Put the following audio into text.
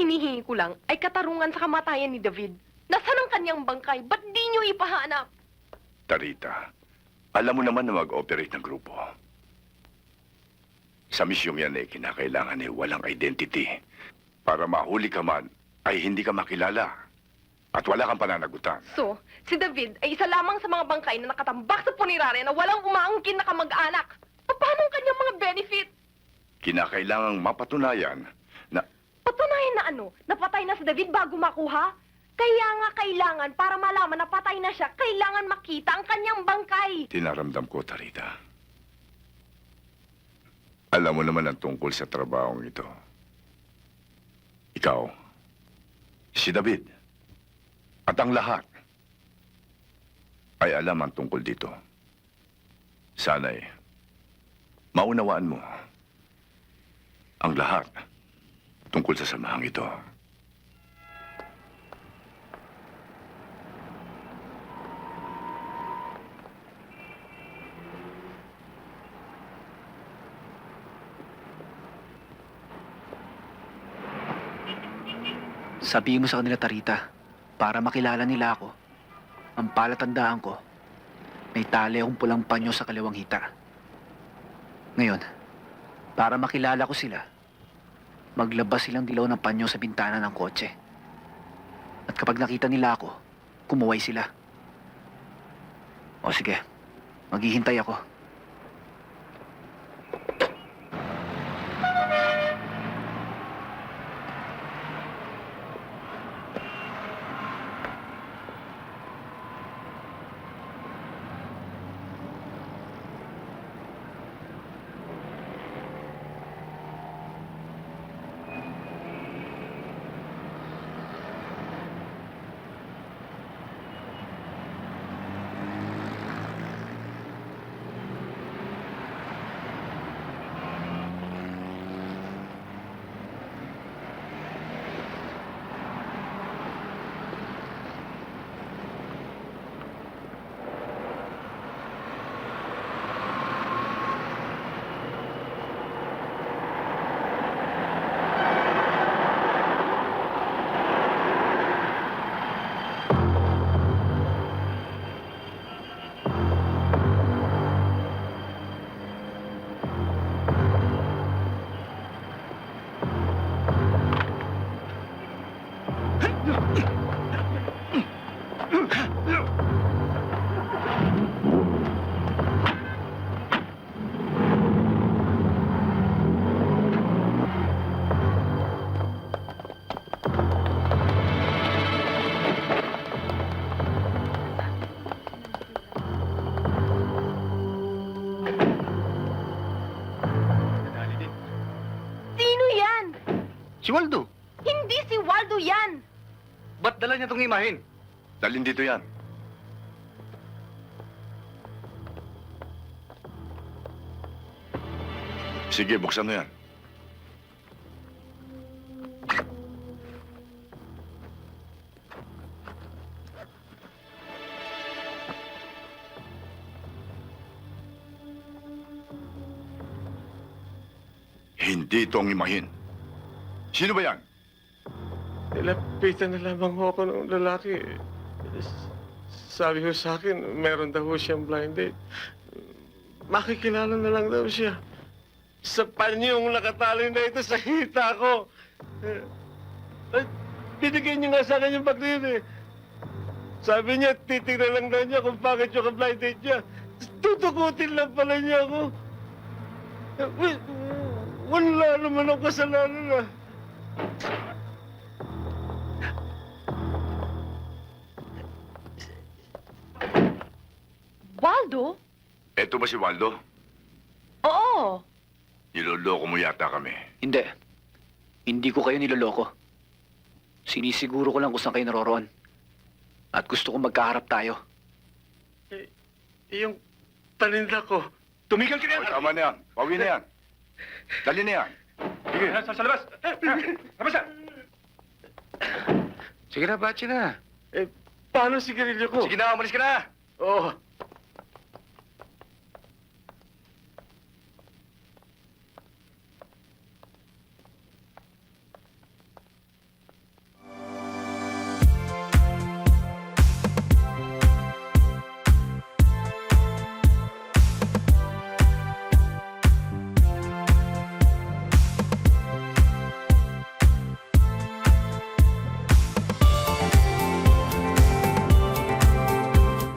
hinihingi ko lang ay katarungan sa kamatayan ni David. Nasaan ang kanyang bangkay? Ba't di niyo ipahanap? Tarita, alam mo naman na mag-operate ng grupo. Sa misyong yan eh, kinakailangan eh walang identity. Para mahuli ka man, ay hindi ka makilala. At wala kang pananagutan. So, si David ay isa lamang sa mga bangkay na nakatambak sa punirare na walang umaangkin na kamag-anak. Paano ang kanyang mga benefit? Kinakailangang mapatunayan na Patunayan na ano? Napatay na si David bago makuha? Kaya nga kailangan, para malaman na patay na siya, kailangan makita ang kanyang bangkay. tinaramdam ko, Tarita. Alam mo naman ang tungkol sa trabahong ito. Ikaw, si David, at ang lahat ay alam ang tungkol dito. Sana'y maunawaan mo ang lahat tungkol sa samahang ito. Sabihin mo sa kanila, Tarita, para makilala nila ako. Ang palatandaan ko, may tali akong pulang panyo sa kaliwang hita. Ngayon, para makilala ko sila, maglabas silang dilaw ng panyo sa bintana ng kotse. At kapag nakita nila ako, kumuway sila. O sige, maghihintay ako. Si Waldo, Hindi si Waldo yan! ba't dala niya itong imahin? Dalhin dito yan. Sige, buksan mo yan. Hindi ito ang imahin. Sino ba yan? Nilapitan na lamang ako ng lalaki. Sabi ho sa akin, meron daw ho siyang blind date. Makikilala na lang daw siya. Sa panyong nakatali na ito sa hita ko. Eh, Ay, binigyan niya nga sa akin yung pagdiri. Sabi niya, titignan lang daw niya kung bakit yung blind date niya. Tutukutin lang pala niya ako. Eh, Wala naman ako kasalanan ah. Waldo? Eto ba si Waldo? Oo. Niloloko mo yata kami. Hindi. Hindi ko kayo niloloko. Sinisiguro ko lang kung saan kayo naroroon. At gusto kong magkaharap tayo. Yung paninda ko. Tumigil ka Ay, tama na yan. Pawi na yan. Dali na yan. Sige. Sa, sa labas! Labas na! Sige na, bachi na. Eh, paano sigarilyo ko? Sige na, umalis ka na! Oh,